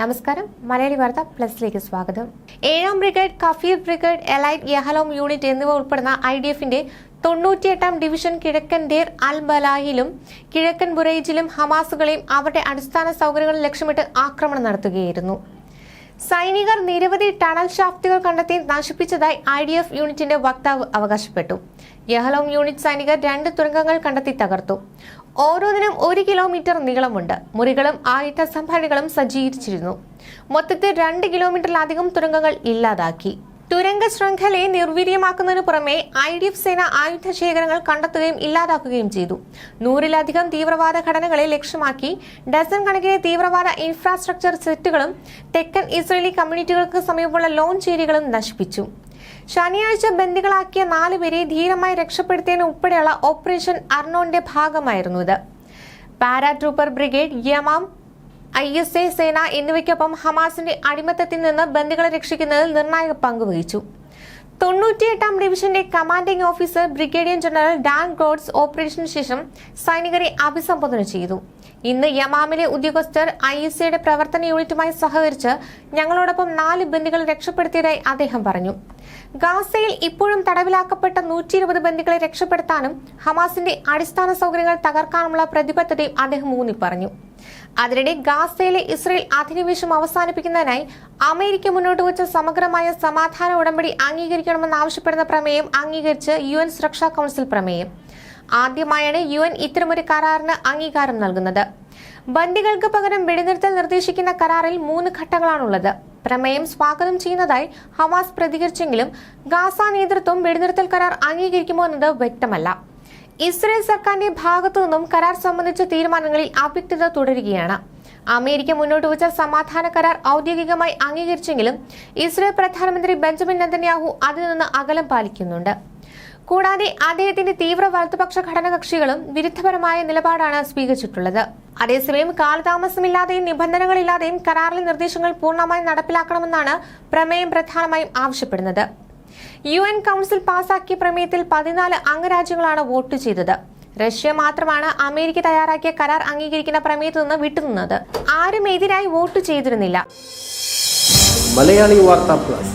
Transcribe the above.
നമസ്കാരം. മലയാളി വാർത്ത പ്ലസിലേക്ക് സ്വാഗതം. ഏഴാം brigade Kfir brigade elite Yahalom unit എന്നിവ ഉൾപ്പെടുന്ന ഐ ഡി എഫിന്റെ തൊണ്ണൂറ്റിയെട്ടാം ഡിവിഷൻ കിഴക്കൻ ഡേർ അൽ ബലാഹിലും കിഴക്കൻ ബുറൈജിലും ഹമാസുകളെയും അവരുടെ അടിസ്ഥാന സൗകര്യങ്ങൾ ലക്ഷ്യമിട്ട് ആക്രമണം നടത്തുകയായിരുന്നു. സൈനികർ നിരവധി ടണൽ ഷാഫ്റ്റുകൾ കണ്ടെത്തി നശിപ്പിച്ചതായി ഐ ഡി എഫ് യൂണിറ്റിന്റെ വക്താവ് അവകാശപ്പെട്ടു. യഹലോം യൂണിറ്റ് സൈനികർ രണ്ട് തുരങ്കങ്ങൾ കണ്ടെത്തി തകർത്തു. ഓരോന്നിനും ഒരു കിലോമീറ്റർ നീളമുണ്ട്. മുറികളും ആയുധ സംഭരണികളും സജ്ജീകരിച്ചിരുന്നു. മൊത്തത്തിൽ രണ്ട് കിലോമീറ്ററിലധികം തുരങ്കങ്ങൾ ഇല്ലാതാക്കി. തുരങ്ക ശൃംഖലയെ നിർവീര്യമാക്കുന്നതിന് പുറമെ ഐ ഡി എഫ് സേന ആയുധ ശേഖരങ്ങൾ കണ്ടെത്തുകയും ഇല്ലാതാക്കുകയും ചെയ്തു. നൂറിലധികം തീവ്രവാദ ഘടനകളെ ലക്ഷ്യമാക്കി ഡസൻ കണക്കിന് തീവ്രവാദ ഇൻഫ്രാസ്ട്രക്ചർ സെറ്റുകളും തെക്കൻ ഇസ്രേലി കമ്മ്യൂണിറ്റികൾക്ക് സമീപമുള്ള ലോഞ്ച് ഏരിയകളും നശിപ്പിച്ചു. ശനിയാഴ്ച ബന്ദികളാക്കിയ നാലുപേരെ ധീരമായി രക്ഷപ്പെടുത്തിയതിന് ഉൾപ്പെടെയുള്ള ഓപ്പറേഷൻ അർണോന്റെ ഭാഗമായിരുന്നു ഇത്. Paratrooper brigade Yamam I S A സേന എന്നിവയ്ക്കൊപ്പം ഹമാസിന്റെ അടിമത്തത്തിൽ നിന്ന് ബന്ദികളെ രക്ഷിക്കുന്നതിൽ നിർണായക പങ്കുവഹിച്ചു തൊണ്ണൂറ്റിയെട്ടാം ഡിവിഷന്റെ commanding officer brigadier general Dan God's ഓപ്പറേഷന് ശേഷം സൈനികരെ അഭിസംബോധന ചെയ്തു. ഇന്ന് യമാമിലെ ഉദ്യോഗസ്ഥർ ഐ എസ് സിയുടെ പ്രവർത്തന യൂണിറ്റുമായി സഹകരിച്ച് ഞങ്ങളോടൊപ്പം നാല് ബന്ദികൾ രക്ഷപ്പെടുത്തിയതായി അദ്ദേഹം പറഞ്ഞു. ഗാസയിൽ ഇപ്പോഴും തടവിലാക്കപ്പെട്ട നൂറ്റി ഇരുപത് ബന്ദികളെ രക്ഷപ്പെടുത്താനും ഹമാസിന്റെ അടിസ്ഥാന സൗകര്യങ്ങൾ തകർക്കാനുമുള്ള പ്രതിബദ്ധതയും അദ്ദേഹം ഊന്നി പറഞ്ഞു. അതിനിടെ ഗാസയിലെ ഇസ്രയേൽ അധിനിവേശം അവസാനിപ്പിക്കുന്നതിനായി അമേരിക്ക മുന്നോട്ട് വച്ച സമഗ്രമായ സമാധാന ഉടമ്പടി അംഗീകരിക്കണമെന്നാവശ്യപ്പെടുന്ന പ്രമേയം അംഗീകരിച്ച് യു സുരക്ഷാ കൗൺസിൽ പ്രമേയം. ആദ്യമായാണ് യു എൻ ഇത്തരമൊരു കരാറിന് അംഗീകാരം നൽകുന്നത്. ബന്ദികൾക്ക് പകരം വെടിനിർത്തൽ നിർദ്ദേശിക്കുന്ന കരാറിൽ മൂന്ന് ഘട്ടങ്ങളാണുള്ളത്. പ്രമേയം സ്വാഗതം ചെയ്യുന്നതായി ഹമാസ് പ്രതികരിച്ചെങ്കിലും ഗാസ നേതൃത്വം വെടിനിർത്തൽ കരാർ അംഗീകരിക്കുമോ എന്നത് വ്യക്തമല്ല. ഇസ്രയേൽ സർക്കാരിന്റെ ഭാഗത്തു നിന്നും കരാർ സംബന്ധിച്ച തീരുമാനങ്ങളിൽ അവ്യക്തത തുടരുകയാണ്. അമേരിക്ക മുന്നോട്ട് വെച്ച സമാധാന കരാർ ഔദ്യോഗികമായി അംഗീകരിച്ചെങ്കിലും ഇസ്രയേൽ പ്രധാനമന്ത്രി ബെഞ്ചമിൻ നെതന്യാഹു അതിൽ നിന്ന് അകലം പാലിക്കുന്നുണ്ട്. കൂടാതെ അദ്ദേഹത്തിന്റെ തീവ്ര വലതുപക്ഷ ഘടനകക്ഷികളും വിരുദ്ധപരമായ നിലപാടാണ് സ്വീകരിച്ചിട്ടുള്ളത്. അതേസമയം കാലതാമസമില്ലാതെയും നിബന്ധനകളില്ലാതെയും കരാറിലെ നിർദ്ദേശങ്ങൾ പൂർണമായും നടപ്പിലാക്കണമെന്നാണ് പ്രമേയം പ്രധാനമായും ആവശ്യപ്പെടുന്നത്. യു എൻ കൗൺസിൽ പാസാക്കിയ പ്രമേയത്തിൽ പതിനാല് അംഗരാജ്യങ്ങളാണ് വോട്ട് ചെയ്തത്. റഷ്യ മാത്രമാണ് അമേരിക്ക തയ്യാറാക്കിയ കരാർ അംഗീകരിക്കുന്ന പ്രമേയത്തിൽ നിന്ന് വിട്ടുനിന്നത്. ആരും എതിരായി വോട്ട് ചെയ്തിരുന്നില്ല. Malayali Vartha plus.